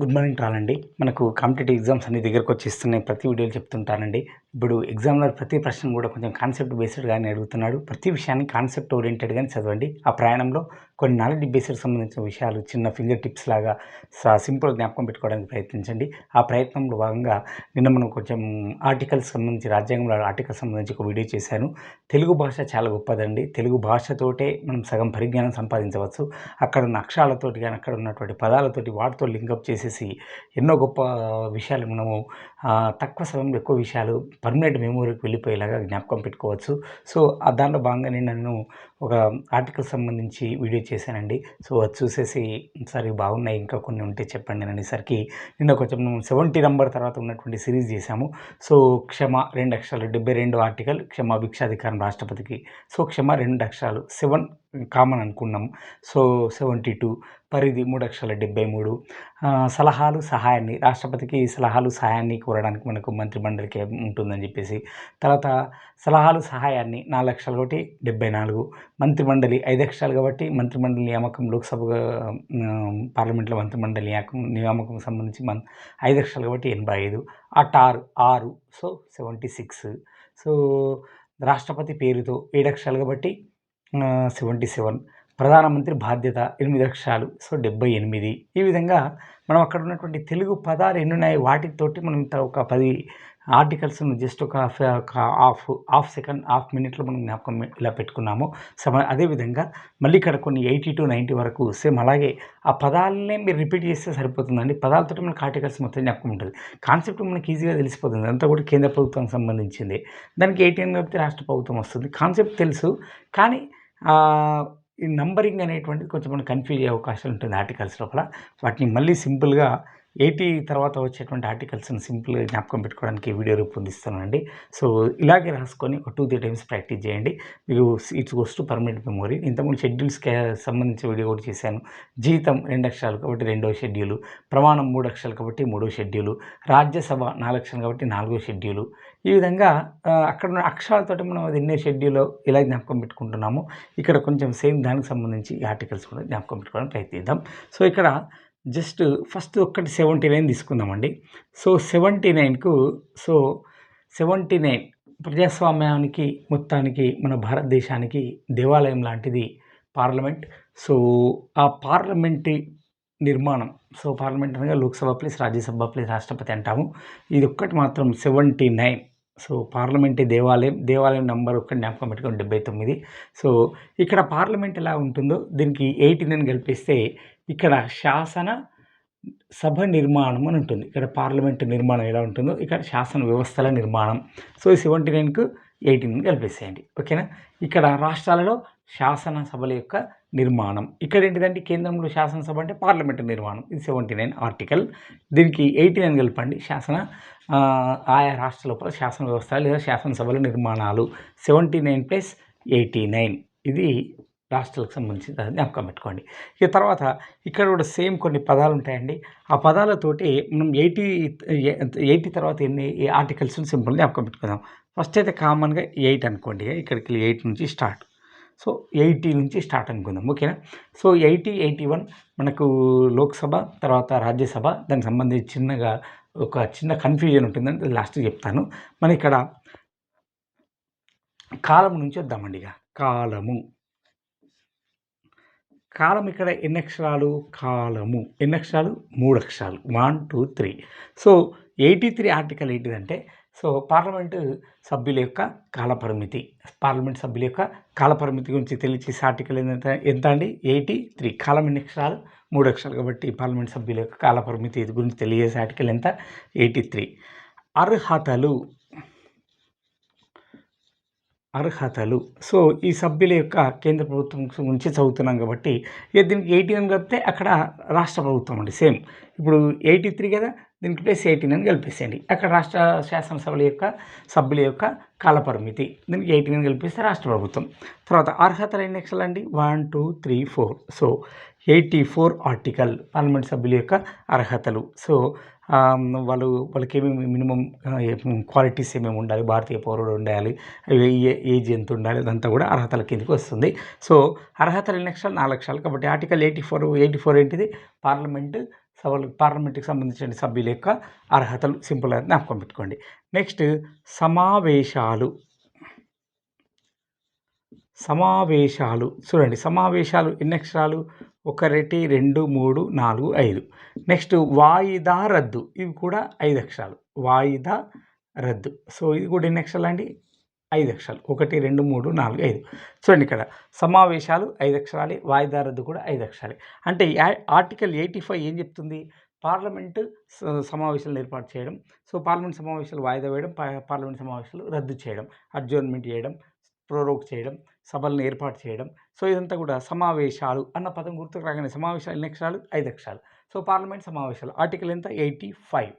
Good morning రాలండి. మనకు competitive exams అన్ని దగ్గరకు వచ్చేస్తున్నాయి ప్రతి వీడియోలు చెప్తుంటానండి. ఇప్పుడు ఎగ్జామ్లో ప్రతి ప్రశ్న కూడా కొంచెం కాన్సెప్ట్ బేస్డ్గానే అడుగుతున్నాడు. ప్రతి విషయాన్ని కాన్సెప్ట్ ఓరియంటెడ్గానే చదవండి. ఆ ప్రయాణంలో కొన్ని నాలెడ్జ్ బేస్డ్ సంబంధించిన విషయాలు చిన్న ఫింగర్ టిప్స్ లాగా సింపుల్ జ్ఞాపకం పెట్టుకోవడానికి ప్రయత్నించండి. ఆ ప్రయత్నంలో భాగంగా నిన్న మనం కొంచెం ఆర్టికల్స్ సంబంధించి రాజ్యాంగంలో ఆర్టికల్ సంబంధించి ఒక వీడియో చేశాను. తెలుగు భాష చాలా గొప్పదండి. తెలుగు భాషతోటే మనం సగం పరిజ్ఞానం సంపాదించవచ్చు. అక్కడ ఉన్న అక్షరాలతోటి కానీ అక్కడ ఉన్నటువంటి పదాలతోటి వాటితో లింకప్ చేసేసి ఎన్నో గొప్ప విషయాలు మనము తక్కువ సమయంలో ఎక్కువ విషయాలు పర్మనెంట్ మెమోరీకి వెళ్ళిపోయేలాగా జ్ఞాపకం పెట్టుకోవచ్చు. సో ఆ దాంట్లో భాగంగానే నేను ఒక ఆర్టికల్ సంబంధించి వీడియో చేశానండి. సో అది చూసేసి సరే బాగున్నాయి ఇంకా కొన్ని ఉంటే చెప్పండి అని అనేసరికి నిన్న కొంచెం సెవెంటీ నెంబర్ తర్వాత ఉన్నటువంటి సిరీస్ చేశాము. సో క్షమ రెండు అక్షరాలు డెబ్బై రెండు ఆర్టికల్ క్షమ భిక్షాధికారం రాష్ట్రపతికి. సో క్షమ రెండు అక్షరాలు సెవెన్ కామన్ అనుకున్నాం. సో సెవెంటీ టూ పరిధి మూడు లక్షల డెబ్బై మూడు సలహాలు సహాయాన్ని రాష్ట్రపతికి సలహాలు సహాయాన్ని కోరడానికి మనకు మంత్రిమండలికి ఉంటుందని చెప్పేసి తర్వాత సలహాలు సహాయాన్ని నాలుగు లక్షలు కాబట్టి డెబ్బై నాలుగు మంత్రిమండలి ఐదు లక్షలు కాబట్టి మంత్రిమండలి నియామకం లోక్సభ పార్లమెంట్లో మంత్రిమండలి నియామకం నియామకం సంబంధించి మన్ ఐదు అక్షరాలు కాబట్టి ఎనభై ఐదు అట్ ఆరు ఆరు సో సెవెంటీ సిక్స్ సో రాష్ట్రపతి పేరుతో ఏడు అక్షరాలు కాబట్టి సెవెంటీ సెవెన్. ప్రధానమంత్రి బాధ్యత ఎనిమిది లక్షలు సో డెబ్బై ఎనిమిది. ఈ విధంగా మనం అక్కడ ఉన్నటువంటి తెలుగు పదాలు ఎన్ని ఉన్నాయి వాటితోటి మనం ఇంత ఒక పది ఆర్టికల్స్ జస్ట్ ఒక హాఫ్ హాఫ్ సెకండ్ హాఫ్ మినిట్లో మనం జ్ఞాపకం ఇలా పెట్టుకున్నాము. సమ అదేవిధంగా మళ్ళీ ఇక్కడ కొన్ని ఎయిటీ టు నైంటీ వరకు సేమ్ అలాగే ఆ పదాలనే మీరు రిపీట్ చేస్తే సరిపోతుందండి. పదాలతో మనకి ఆర్టికల్స్ మొత్తం జ్ఞాపకం ఉంటుంది. కాన్సెప్ట్ మనకి ఈజీగా తెలిసిపోతుంది. అంతా కూడా కేంద్ర ప్రభుత్వానికి సంబంధించింది. దానికి ఎయిటీన్ కాబట్టి రాష్ట్ర ప్రభుత్వం వస్తుంది. కాన్సెప్ట్ తెలుసు. కానీ ఈ నంబరింగ్ అనేటువంటిది కొంచెం మనకు కన్ఫ్యూజ్ అయ్యే అవకాశం ఉంటుంది ఆర్టికల్స్ లోపల. వాటిని మళ్ళీ సింపుల్గా ఎయిటీ తర్వాత వచ్చేటువంటి ఆర్టికల్స్ని సింపుల్ జ్ఞాపకం పెట్టుకోవడానికి వీడియో రూపొందిస్తానండి సో ఇలాగే రాసుకొని ఒక టూ త్రీ టైమ్స్ ప్రాక్టీస్ చేయండి. మీకు it's goes to permanent memory ఇంతకుముందు షెడ్యూల్స్కి సంబంధించిన వీడియో కూడా చేశాను. జీతం రెండు అక్షరాలు కాబట్టి రెండో షెడ్యూలు ప్రమాణం మూడు అక్షరాలు కాబట్టి మూడో షెడ్యూలు రాజ్యసభ నాలుగు అక్షరాలు కాబట్టి నాలుగో షెడ్యూలు ఈ విధంగా అక్కడ ఉన్న అక్షరాలతోటి మనం అది ఎన్నో షెడ్యూల్లో ఇలా జ్ఞాపకం పెట్టుకుంటున్నాము. ఇక్కడ కొంచెం సేమ్ దానికి సంబంధించి ఆర్టికల్స్ కూడా జ్ఞాపకం పెట్టుకోవడానికి ప్రయత్నిద్దాం. సో ఇక్కడ జస్ట్ ఫస్ట్ ఒక్కటి సెవెంటీ నైన్ తీసుకుందామండి. సో సెవెంటీ నైన్కు సో సెవెంటీ నైన్ ప్రజాస్వామ్యానికి మొత్తానికి మన భారతదేశానికి దేవాలయం లాంటిది పార్లమెంట్. సో ఆ పార్లమెంట్ నిర్మాణం సో పార్లమెంట్ అనగా లోక్సభ ప్లస్ రాజ్యసభ ప్లస్ రాష్ట్రపతి అంటాము. ఇది ఒక్కటి మాత్రం సెవెంటీ నైన్ సో పార్లమెంట్ దేవాలయం దేవాలయం నెంబర్ ఒక జ్ఞాపకం పెట్టుకొని డెబ్బై తొమ్మిది. సో ఇక్కడ పార్లమెంట్ ఎలా ఉంటుందో దీనికి ఎయిటీన్ అని కలిపిస్తే ఇక్కడ శాసన సభ నిర్మాణం అని ఉంటుంది. ఇక్కడ పార్లమెంట్ నిర్మాణం ఎలా ఉంటుందో ఇక్కడ శాసన వ్యవస్థల నిర్మాణం. సో ఈ సెవెంటీ నైన్కు ఎయిటీన్ నైన్ కలిపేసేయండి ఓకేనా? ఇక్కడ రాష్ట్రాలలో శాసనసభల యొక్క నిర్మాణం. ఇక్కడ ఏంటిదంటే కేంద్రంలో శాసనసభ అంటే పార్లమెంట్ నిర్మాణం. ఇది సెవెంటీ నైన్ ఆర్టికల్. దీనికి ఎయిటీ నైన్ కలపండి శాసన ఆయా రాష్ట్ర లోపల శాసన వ్యవస్థ లేదా శాసనసభల నిర్మాణాలు. Seventy nine plus eighty nine. ఇది రాష్ట్రాలకు సంబంధించి జ్ఞాపకం పెట్టుకోండి. ఇక తర్వాత ఇక్కడ కూడా సేమ్ కొన్ని పదాలు ఉంటాయండి. ఆ పదాలతోటి మనం ఎయిటీ ఎయిటీ తర్వాత ఎన్ని ఆర్టికల్స్ సింపుల్ జ్ఞాపకం పెట్టుకుందాం. ఫస్ట్ అయితే కామన్గా ఎయిట్ అనుకోండి. ఇక్కడికి ఎయిట్ నుంచి స్టార్ట్. సో ఎయిటీ నుంచి స్టార్ట్ అనుకుందాం. ఓకేనా? సో ఎయిటీ ఎయిటీ వన్ మనకు లోక్సభ తర్వాత రాజ్యసభ దానికి సంబంధించి చిన్నగా ఒక చిన్న కన్ఫ్యూజన్ ఉంటుందని లాస్ట్ చెప్తాను. మన ఇక్కడ కాలం నుంచి వద్దామండి ఇక. కాలము. కాలం ఇక్కడ ఎన్ని అక్షరాలు? కాలము. ఎన్ని అక్షరాలు? మూడు అక్షరాలు. One two three. So eighty three article ఏంటిదంటే సో పార్లమెంటు సభ్యుల యొక్క కాలపరిమితి. పార్లమెంట్ సభ్యుల యొక్క కాలపరిమితి గురించి తెలియచేసే ఆర్టికల్ ఎంత ఎంత అండి ఎయిటీ త్రీ. కాలం ఎన్ని అక్షరాలు? మూడు అక్షరాలు కాబట్టి పార్లమెంట్ సభ్యుల యొక్క కాలపరిమితి ఇది గురించి తెలియజేసే ఆర్టికల్ ఎంత? Eighty three. అర్హతలు. అర్హతలు. సో ఈ సభ్యుల యొక్క కేంద్ర ప్రభుత్వం గురించి చదువుతున్నాం కాబట్టి దీనికి ఎయిటీ నైన్ కలిపితే అక్కడ రాష్ట్ర ప్రభుత్వం అండి సేమ్. ఇప్పుడు ఎయిటీ త్రీ కదా దీనికి ప్లస్ ఎయిటీన్ అని కలిపేసేయండి అక్కడ రాష్ట్ర శాసనసభల యొక్క సభ్యుల యొక్క కాలపరిమితి. దీనికి ఎయిటీన్ అని కలిపిస్తే రాష్ట్ర ప్రభుత్వం. తర్వాత అర్హతలు ఎన్ని అండి? One two three four so eighty four article parliament సభ్యుల యొక్క అర్హతలు. సో వాళ్ళు వాళ్ళకి ఏమేమి మినిమం క్వాలిటీస్ ఏమేమి ఉండాలి? భారతీయ పౌరుడు ఉండాలి. ఏ- ఏజ్ ఎంత ఉండాలి? అదంతా కూడా అర్హతల కిందకి వస్తుంది. సో అర్హతలు ఎన్ని లక్షలు నాలుగు లక్షలు కాబట్టి article eighty four eighty four ఏంటిది? పార్లమెంటు సభలు పార్లమెంట్కి సంబంధించిన సభ్యుల యొక్క అర్హతలు అని జ్ఞాపకం పెట్టుకోండి. నెక్స్ట్ సమావేశాలు. సమావేశాలు. చూడండి సమావేశాలు ఎన్ని అక్షరాలు? ఒకటి రెండు మూడు నాలుగు ఐదు. నెక్స్ట్ వాయిదా రద్దు. ఇవి కూడా ఐదు అక్షరాలు. వాయిదా రద్దు. సో ఇది కూడా ఎన్ని అక్షరాలు అండి ఐదు అక్షరాలు. ఒకటి రెండు మూడు నాలుగు ఐదు. చూడండి ఇక్కడ. సమావేశాలు ఐదు అక్షరాలే వాయిదా రద్దు కూడా ఐదు అక్షరాలే. అంటే ఆర్టికల్ ఎయిటీ ఫైవ్ ఏం చెప్తుంది? పార్లమెంటు సమావేశాలను ఏర్పాటు చేయడం. సో పార్లమెంట్ సమావేశాలు వాయిదా వేయడం పార్లమెంట్ సమావేశాలు రద్దు చేయడం అడ్జోర్న్మెంట్ చేయడం ప్రోరోక్ చేయడం సభలను ఏర్పాటు చేయడం. సో ఇదంతా కూడా సమావేశాలు అన్న పదం గుర్తుకు రాగానే సమావేశాలు ఎన్ని అక్షరాలు? ఐదు అక్షరాలు. సో పార్లమెంట్ సమావేశాలు. ఆర్టికల్ ఎంత? Eighty five.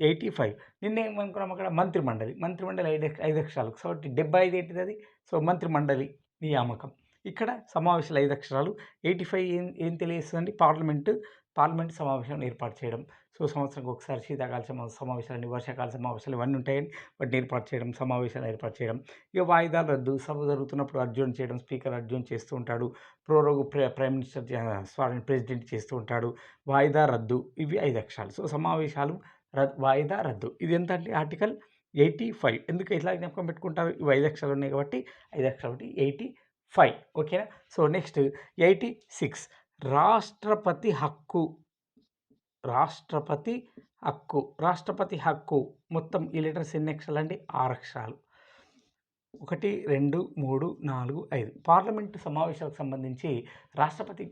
Eighty five. నిన్న ఏమనుకున్నాం అక్కడ? మంత్రిమండలి. మంత్రిమండలి ఐదు ఐదు అక్షరాలు. సో డెబ్బై ఐదు ఏంటిది అది? సో మంత్రిమండలి నియామకం. ఇక్కడ సమావేశాలు ఐదు అక్షరాలు. ఎయిటీ ఫైవ్ ఏం ఏం తెలియజేస్తుందండి పార్లమెంటు పార్లమెంట్ సమావేశం ఏర్పాటు చేయడం. సో సంవత్సరానికి ఒకసారి శీతాకాల సమా వర్షాకాల సమావేశాలు ఇవన్నీ ఉంటాయని వాటిని ఏర్పాటు చేయడం సమావేశాలు ఏర్పాటు చేయడం. ఇక వాయిదాలు రద్దు సభ జరుగుతున్నప్పుడు అర్జున్ చేయడం స్పీకర్ అర్జున్ చేస్తూ ఉంటాడు. Prorogue prime minister sorry president చేస్తూ ఉంటాడు. వాయిదా రద్దు. ఇవి ఐదు అక్షరాలు. సో సమావేశాలు రద్దు వాయిదా రద్దు. ఇది ఎంత అంటే ఆర్టికల్ ఎయిటీ ఫైవ్. ఎందుకు ఇట్లా జ్ఞాపకం పెట్టుకుంటారు? ఇవి ఐదు లక్షలు ఉన్నాయి కాబట్టి ఐదు లక్షలు కాబట్టి ఎయిటీ ఫైవ్. ఓకేనా? So next eighty six. రాష్ట్రపతి హక్కు. రాష్ట్రపతి హక్కు. రాష్ట్రపతి హక్కు. మొత్తం ఈ లెటర్స్ ఎన్ని అక్షరాలు అండి ఆరు అక్షరాలు. ఒకటి రెండు మూడు నాలుగు ఐదు. పార్లమెంటు సమావేశాలకు సంబంధించి రాష్ట్రపతి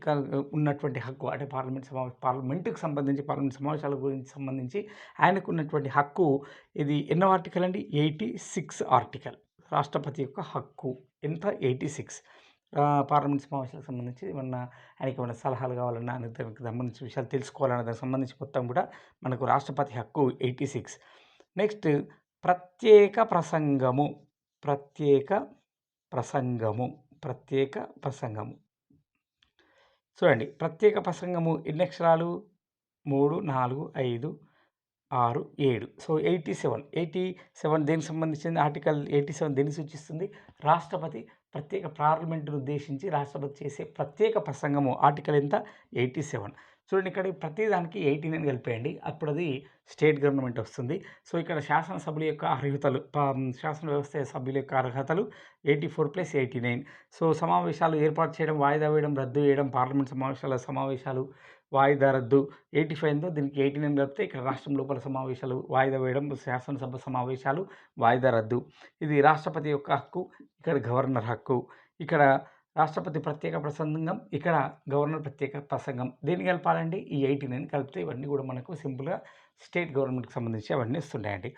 ఉన్నటువంటి హక్కు అంటే పార్లమెంట్ సమావేశ పార్లమెంటుకు సంబంధించి పార్లమెంట్ సమావేశాల గురించి సంబంధించి ఆయనకు ఉన్నటువంటి హక్కు ఇది ఎన్నో ఆర్టికల్ అండి ఎయిటీ సిక్స్ ఆర్టికల్. రాష్ట్రపతి యొక్క హక్కు. ఎంత? Eighty six. పార్లమెంట్ సమావేశాలకు సంబంధించి ఏమన్నా ఆయనకి ఏమైనా సలహాలు కావాలన్నా దానికి సంబంధించిన విషయాలు తెలుసుకోవాలన్న దానికి సంబంధించి మొత్తం కూడా మనకు రాష్ట్రపతి హక్కు ఎయిటీ సిక్స్. నెక్స్ట్ ప్రత్యేక ప్రసంగము. ప్రత్యేక ప్రసంగము. ప్రత్యేక ప్రసంగము. చూడండి ప్రత్యేక ప్రసంగము ఎన్ని అక్షరాలు? మూడు నాలుగు ఐదు ఆరు ఏడు. So eighty seven. Eighty seven దేనికి సంబంధించింది? ఆర్టికల్ ఎయిటీ సెవెన్ దేనికి సూచిస్తుంది? రాష్ట్రపతి ప్రత్యేక పార్లమెంటును ఉద్దేశించి రాష్ట్రపతి చేసే ప్రత్యేక ప్రసంగము. ఆర్టికల్ ఎంత? Eighty seven. చూడండి ఇక్కడ ప్రతి దానికి ఎయిటీ నైన్ కలిపేయండి. అప్పుడు అది స్టేట్ గవర్నమెంట్ వస్తుంది. సో ఇక్కడ శాసనసభ్యుల యొక్క అర్హతలు శాసన వ్యవస్థ సభ్యుల యొక్క అర్హతలు eighty four plus eighty nine. So సమావేశాలు ఏర్పాటు చేయడం వాయిదా వేయడం రద్దు చేయడం పార్లమెంట్ సమావేశాల సమావేశాలు వాయిదా రద్దు ఎయిటీ ఫైవ్ ఎంతో దీనికి ఎయిటీ నైన్ కలిపితే ఇక్కడ రాష్ట్రం లోపల సమావేశాలు వాయిదా వేయడం శాసనసభ సమావేశాలు వాయిదా రద్దు. ఇది రాష్ట్రపతి యొక్క హక్కు ఇక్కడ గవర్నర్ హక్కు. ఇక్కడ రాష్ట్రపతి ప్రత్యేక ప్రసంగం ఇక్కడ గవర్నర్ ప్రత్యేక ప్రసంగం. దీన్ని కలపాలండి? ఈ ఎయిటీ నైన్ కలిపితే ఇవన్నీ కూడా మనకు సింపుల్గా స్టేట్ గవర్నమెంట్కి సంబంధించి అవన్నీ వస్తున్నాయండి.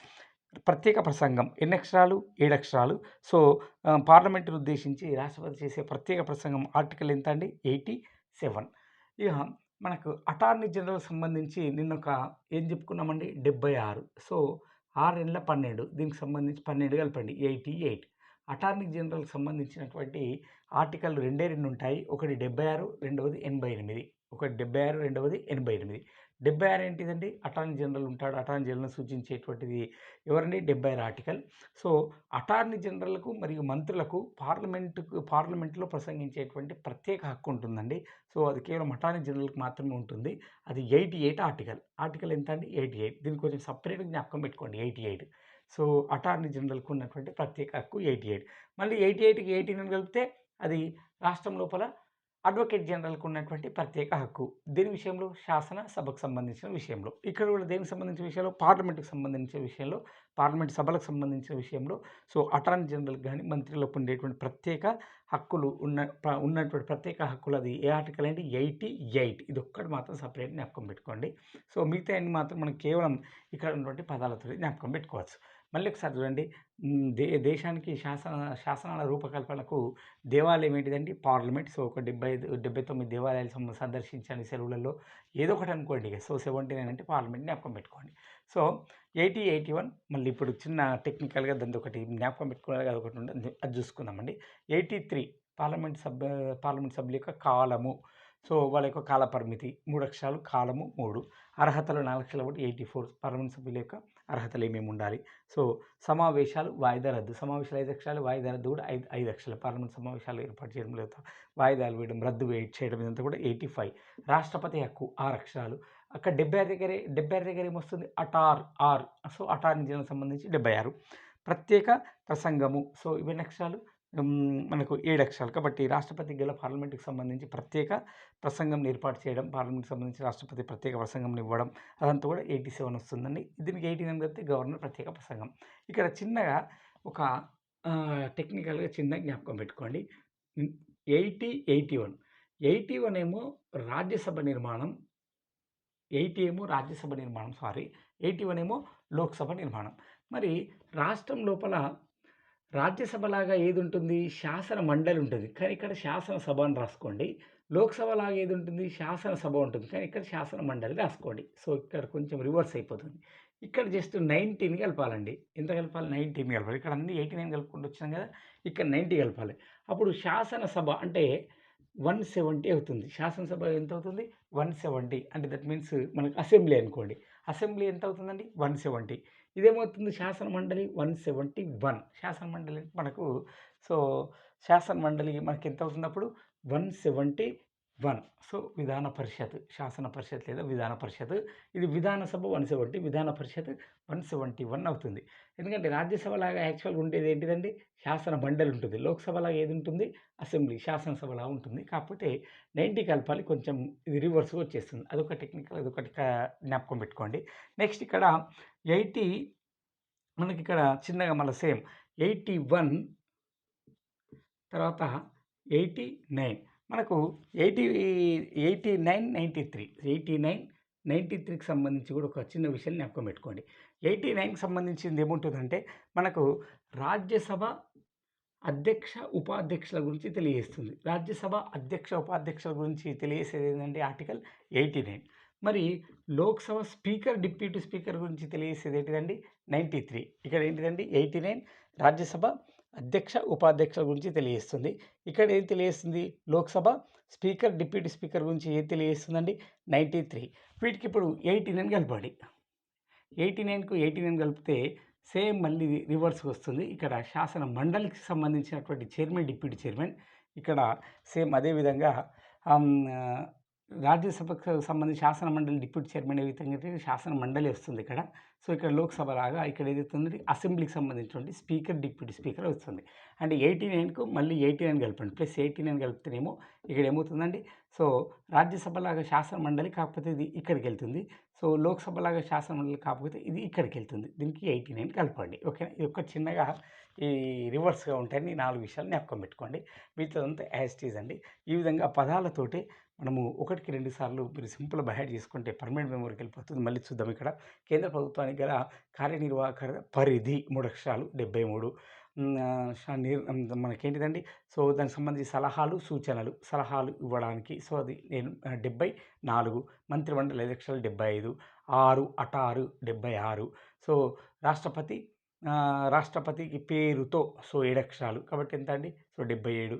ప్రత్యేక ప్రసంగం ఎన్ని అక్షరాలు? ఏడు అక్షరాలు. సో పార్లమెంటును ఉద్దేశించి రాష్ట్రపతి చేసే ప్రత్యేక ప్రసంగం ఆర్టికల్ ఎంత అండి? Eighty seven. ఇక మనకు అటార్నీ జనరల్ సంబంధించి నిన్న ఒక ఏం చెప్పుకున్నామండి? డెబ్బై ఆరు. సో ఆరు నెలల పన్నెండు. దీనికి సంబంధించి పన్నెండు కలపండి. Eighty eight. అటార్నీ జనరల్కి సంబంధించినటువంటి ఆర్టికల్ రెండే రెండు ఉంటాయి. ఒకటి డెబ్బై ఆరు రెండవది ఎనభై ఎనిమిది. ఒకటి డెబ్బై ఆరు రెండవది ఎనభై ఎనిమిది. డెబ్బై ఆరు ఏంటిదండి? అటార్నీ జనరల్ ఉంటాడు. అటార్నీ జనరల్ సూచించేటువంటిది ఎవరండి? డెబ్బై ఆరు ఆర్టికల్. సో అటార్నీ జనరల్కు మరియు మంత్రులకు పార్లమెంటుకు పార్లమెంట్లో ప్రసంగించేటువంటి ప్రత్యేక హక్కు ఉంటుందండి. సో అది కేవలం అటార్నీ జనరల్కి మాత్రమే ఉంటుంది. అది ఎయిటీ ఎయిట్ ఆర్టికల్. ఆర్టికల్ ఎంత అండి ఎయిటీ ఎయిట్. దీనికి కొంచెం సపరేట్ జ్ఞాపకం పెట్టుకోండి. Eighty eight. సో అటార్నీ జనరల్కు ఉన్నటువంటి ప్రత్యేక హక్కు ఎయిటీ ఎయిట్. మళ్ళీ ఎయిటీ ఎయిట్కి ఎయిటీ నైన్ కలిపితే అది రాష్ట్రం లోపల అడ్వకేట్ జనరల్కు ఉన్నటువంటి ప్రత్యేక హక్కు. దీని విషయంలో శాసన సభకు సంబంధించిన విషయంలో. ఇక్కడ కూడా దేనికి సంబంధించిన విషయంలో? పార్లమెంట్కి సంబంధించిన విషయంలో పార్లమెంట్ సభలకు సంబంధించిన విషయంలో. సో అటార్నీ జనరల్ కానీ మంత్రులకు ఉండేటువంటి ప్రత్యేక హక్కులు ఉన్న ఉన్నటువంటి ప్రత్యేక హక్కులు అది ఏ ఆర్టికల్ అంటే ఎయిటీ ఎయిట్. ఇది ఒక్కటి మాత్రం సపరేట్ జ్ఞాపకం పెట్టుకోండి. సో మిగతా అన్ని మాత్రం మనం కేవలం ఇక్కడ ఉన్నటువంటి పదాలతో జ్ఞాపకం పెట్టుకోవచ్చు. మళ్ళీ ఒకసారి చూడండి. దే దేశానికి శాసన శాసనాల రూపకల్పనకు దేవాలయం ఏంటిదండి? పార్లమెంట్. సో ఒక డెబ్బై ఐదు డెబ్బై తొమ్మిది దేవాలయాలు సందర్శించండి సెలవులలో ఏదో ఒకటి అనుకోండి సో సెవెంటీ నైన్ అంటే పార్లమెంట్ జ్ఞాపకం పెట్టుకోండి. సో ఎయిటీ ఎయిటీ వన్ మళ్ళీ ఇప్పుడు చిన్న టెక్నికల్గా దాని ఒకటి జ్ఞాపకం పెట్టుకోవాలి. అది ఒకటి ఉంటుంది అది చూసుకుందామండి. ఎయిటీ త్రీ పార్లమెంట్ సభ్య పార్లమెంట్ సభ్యుల యొక్క కాలము. సో వాళ్ళ యొక్క కాల పరిమితి మూడు అక్షరాలు కాలము మూడు. అర్హతలు నాలుగు అక్షరాలు ఒకటి ఎయిటీ ఫోర్ పార్లమెంట్ సభ్యుల యొక్క అర్హతలు ఏమేమి ఉండాలి? సో సమావేశాలు వాయిదా రద్దు సమావేశాలు ఐదు అక్షరాలు వాయిదా రద్దు కూడా ఐదు ఐదు లక్షలు పార్లమెంట్ సమావేశాలు ఏర్పాటు చేయడం లేదా వాయిదాలు వేయడం రద్దు వేయ చేయడం ఇదంతా కూడా ఎయిటీ ఫైవ్. రాష్ట్రపతి హక్కు ఆరు అక్షరాలు. అక్కడ డెబ్బై ఆరు దగ్గరే డెబ్బై ఆరు దగ్గర ఏమొస్తుంది? అటార్ ఆర్. సో అటార్ నిజానికి సంబంధించి డెబ్బై ఆరు. ప్రత్యేక ప్రసంగము. సో ఇవన్నీ అక్షరాలు? మనకు ఏడు అక్షరాలు కాబట్టి రాష్ట్రపతి గల పార్లమెంట్కి సంబంధించి ప్రత్యేక ప్రసంగం ఏర్పాటు చేయడం పార్లమెంట్కి సంబంధించి రాష్ట్రపతి ప్రత్యేక ప్రసంగం ఇవ్వడం అదంతా కూడా ఎయిటీ సెవెన్ వస్తుందండి. దీనికి ఎయిటీ నైన్ కలిపితే గవర్నర్ ప్రత్యేక ప్రసంగం. ఇక్కడ చిన్నగా ఒక టెక్నికల్గా చిన్న జ్ఞాపకం పెట్టుకోండి. Eighty eighty one. Eighty one ఏమో రాజ్యసభ నిర్మాణం. ఎయిటీ ఏమో రాజ్యసభ నిర్మాణం సారీ. ఎయిటీ వన్ ఏమో లోక్సభ నిర్మాణం. మరి రాష్ట్రం లోపల రాజ్యసభ లాగా ఏది ఉంటుంది శాసన మండలి ఉంటుంది కానీ ఇక్కడ శాసనసభ అని రాసుకోండి. లోక్సభ లాగా ఏది ఉంటుంది శాసనసభ ఉంటుంది. కానీ ఇక్కడ శాసన మండలి రాసుకోండి. సో ఇక్కడ కొంచెం రివర్స్ అయిపోతుంది. ఇక్కడ జస్ట్ నైన్టీన్ కలపాలండి. ఎంత కలపాలి? నైన్టీన్ కలపాలి. ఇక్కడ అన్ని ఎయిటీ నైన్ కలుపుకుంటూ వచ్చినాం కదా ఇక్కడ నైంటీ కలపాలి. అప్పుడు శాసనసభ అంటే వన్ సెవెంటీ అవుతుంది. శాసనసభ ఎంత అవుతుంది వన్ సెవెంటీ. అంటే దట్ మీన్స్ మనకు అసెంబ్లీ అనుకోండి. అసెంబ్లీ ఎంత అవుతుందండి వన్ సెవెంటీ. ఇదేమవుతుంది? శాసన మండలి వన్ సెవెంటీ వన్. శాసన మండలి మనకు సో శాసన మండలి మనకి ఎంత అవుతుంది అప్పుడు? One seventy one. సో విధాన పరిషత్ శాసన పరిషత్ లేదా విధాన పరిషత్. ఇది విధానసభ వన్ సెవెంటీ విధాన పరిషత్ వన్ సెవెంటీ వన్ అవుతుంది. ఎందుకంటే రాజ్యసభ లాగా యాక్చువల్గా ఉండేది ఏంటిదండి? శాసన మండలి ఉంటుంది. లోక్సభలాగా ఏది ఉంటుంది? అసెంబ్లీ శాసనసభలా ఉంటుంది. కాకపోతే నైంటీ కలపాలి కొంచెం ఇది రివర్స్గా వచ్చేస్తుంది. అదొక టెక్నికల్ అదొకటి జ్ఞాపకం పెట్టుకోండి. నెక్స్ట్ ఇక్కడ ఎయిటీ మనకి ఇక్కడ చిన్నగా మళ్ళీ సేమ్. ఎయిటీ వన్ తర్వాత ఎయిటీ నైన్. మనకు eighty eighty nine ninety three. Eighty nine ninety త్రీకి సంబంధించి కూడా ఒక చిన్న విషయం జ్ఞాపకం పెట్టుకోండి. ఎయిటీ నైన్కి సంబంధించింది ఏముంటుందంటే మనకు రాజ్యసభ అధ్యక్ష ఉపాధ్యక్షుల గురించి తెలియజేస్తుంది. రాజ్యసభ అధ్యక్ష ఉపాధ్యక్షుల గురించి తెలియజేసేది ఏంటంటే ఆర్టికల్ ఎయిటీ నైన్. మరి లోక్సభ స్పీకర్ డిప్యూటీ స్పీకర్ గురించి తెలియజేసేది ఏంటిదండి? Ninety three. ఇక్కడ ఏంటిదండి? ఎయిటీ నైన్ రాజ్యసభ అధ్యక్ష ఉపాధ్యక్షుల గురించి తెలియజేస్తుంది. ఇక్కడ ఏం తెలియజేస్తుంది? లోక్సభ స్పీకర్ డిప్యూటీ స్పీకర్ గురించి ఏం తెలియజేస్తుందండి? Ninety three. వీటికి ఇప్పుడు ఎయిటీ నైన్ కలపండి ఎయిటీ నైన్కు ఎయిటీ నైన్ కలిపితే సేమ్ మళ్ళీ రివర్స్కి వస్తుంది. ఇక్కడ శాసన మండలికి సంబంధించినటువంటి చైర్మన్ డిప్యూటీ చైర్మన్. ఇక్కడ సేమ్ అదేవిధంగా రాజ్యసభకు సంబంధించి శాసన మండలి డిప్యూటీ చైర్మన్ ఏ విధంగా శాసన మండలి వస్తుంది ఇక్కడ. సో ఇక్కడ లోక్సభ లాగా ఇక్కడ ఏదైతే అసెంబ్లీకి సంబంధించినటువంటి స్పీకర్ డిప్యూటీ స్పీకర్ వస్తుంది. అంటే ఎయిటీ నైన్కు మళ్ళీ ఎయిటీ నైన్ కలపండి. ప్లస్ ఎయిటీ నైన్ కలిపితేనేమో ఇక్కడ ఏమవుతుందండి? సో రాజ్యసభ లాగా శాసన మండలి కాకపోతే ఇది ఇక్కడికి వెళ్తుంది. సో లోక్సభ లాగా శాసన మండలి కాకపోతే ఇది ఇక్కడికి వెళ్తుంది. దీనికి ఎయిటీ నైన్ కలపండి. ఓకేనా? ఇది ఒక చిన్నగా ఈ రివర్స్గా ఉంటాయని నాలుగు విషయాలు జ్ఞాపకం పెట్టుకోండి. వీటిదంతా యాస్టీజ్ అండి. ఈ విధంగా పదాలతోటి మనము ఒకటికి రెండు సార్లు మీరు సింపుల్ బైహాడ్ చేసుకుంటే పర్మనెంట్ మెమరీకి వెళ్ళిపోతుంది. మళ్ళీ చూద్దాం ఇక్కడ. కేంద్ర ప్రభుత్వానికి గల కార్యనిర్వాహక పరిధి మూడు అక్షరాలు డెబ్బై మూడు. మనకేంటిదండి? సో దానికి సంబంధించి సలహాలు సూచనలు. సలహాలు ఇవ్వడానికి సో అది నేను డెబ్బై నాలుగు మంత్రిమండలి ఐదు అక్షరాలు డెబ్బై ఐదు ఆరు అటారు డెబ్బై ఆరు. సో రాష్ట్రపతి రాష్ట్రపతికి పేరుతో సో ఏడు అక్షరాలు కాబట్టి ఎంత అండి సో డెబ్బై ఏడు.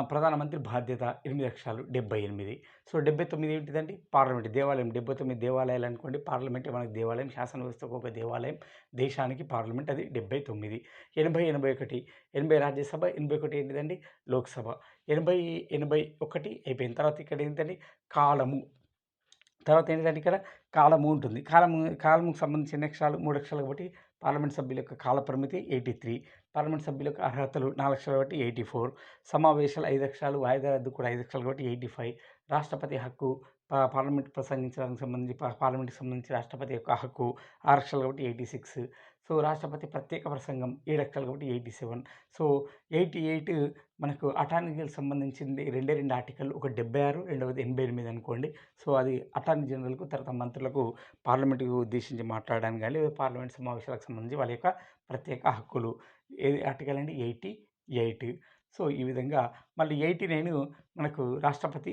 ప్రధానమంత్రి బాధ్యత ఎనిమిది లక్షలు డెబ్బై ఎనిమిది. సో డెబ్బై తొమ్మిది ఏంటిదండి? పార్లమెంట్ దేవాలయం. డెబ్బై తొమ్మిది దేవాలయాలు అనుకోండి పార్లమెంట్ మనకి దేవాలయం శాసన వ్యవస్థకు ఒక దేవాలయం దేశానికి పార్లమెంట్ అది డెబ్బై తొమ్మిది. ఎనభై ఎనభై ఒకటి. ఎనభై రాజ్యసభ ఎనభై ఒకటి ఏంటిదండి? లోక్సభ. ఎనభై ఎనభై ఒకటి అయిపోయిన తర్వాత ఇక్కడ ఏంటండి కాలము. తర్వాత ఏంటంటే ఇక్కడ? కాలము ఉంటుంది. కాలము కాలముకు సంబంధించిన అక్షరాలు? మూడు అక్షరాలు కాబట్టి పార్లమెంట్ సభ్యుల యొక్క కాల పరిమితి ఎయిటీ త్రీ పార్లమెంట్ సభ్యుల యొక్క అర్హతలు నాలుగు అక్షరాలు కాబట్టి ఎయిటీ ఫోర్ సమావేశాలు ఐదు అక్షరాలు వాయిదా రద్దు కూడా ఐదు అక్షరాలు కాబట్టి ఎయిటీ ఫైవ్. రాష్ట్రపతి హక్కు పార్లమెంట్ ప్రసంగించడానికి సంబంధించి పార్లమెంట్కి సంబంధించి రాష్ట్రపతి యొక్క హక్కు ఆరు అక్షరాలు కాబట్టి ఎయిటీ సిక్స్. సో రాష్ట్రపతి ప్రత్యేక ప్రసంగం ఏడు అక్షరాలు కాబట్టి eighty seven. So eighty eight మనకు అటార్నీ సంబంధించింది రెండే రెండు ఆర్టికల్ ఒక డెబ్బై ఆరు రెండవది ఎనభై ఎనిమిది అనుకోండి. సో అది అటార్నీ జనరల్కు తర్వాత మంత్రులకు పార్లమెంటుకు ఉద్దేశించి మాట్లాడడానికి కానీ లేదా పార్లమెంట్ సమావేశాలకు సంబంధించి వాళ్ళ యొక్క ప్రత్యేక హక్కులు. ఏది ఆర్టికల్ అంటే ఎయిటీ ఎయిట్. సో ఈ విధంగా మళ్ళీ ఎయిటీ నైన్ మనకు రాష్ట్రపతి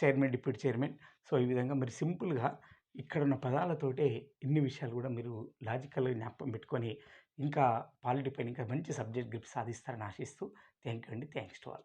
చైర్మన్ డిప్యూటీ చైర్మన్. సో ఈ విధంగా మీరు సింపుల్గా ఇక్కడ ఉన్న పదాలతోటే ఇన్ని విషయాలు కూడా మీరు లాజికల్గా జ్ఞాపకం పెట్టుకొని ఇంకా పాలిటీ పైన ఇంకా మంచి సబ్జెక్ట్ గ్రిప్ సాధిస్తారని ఆశిస్తూ థ్యాంక్ యూ అండి. Thanks to all.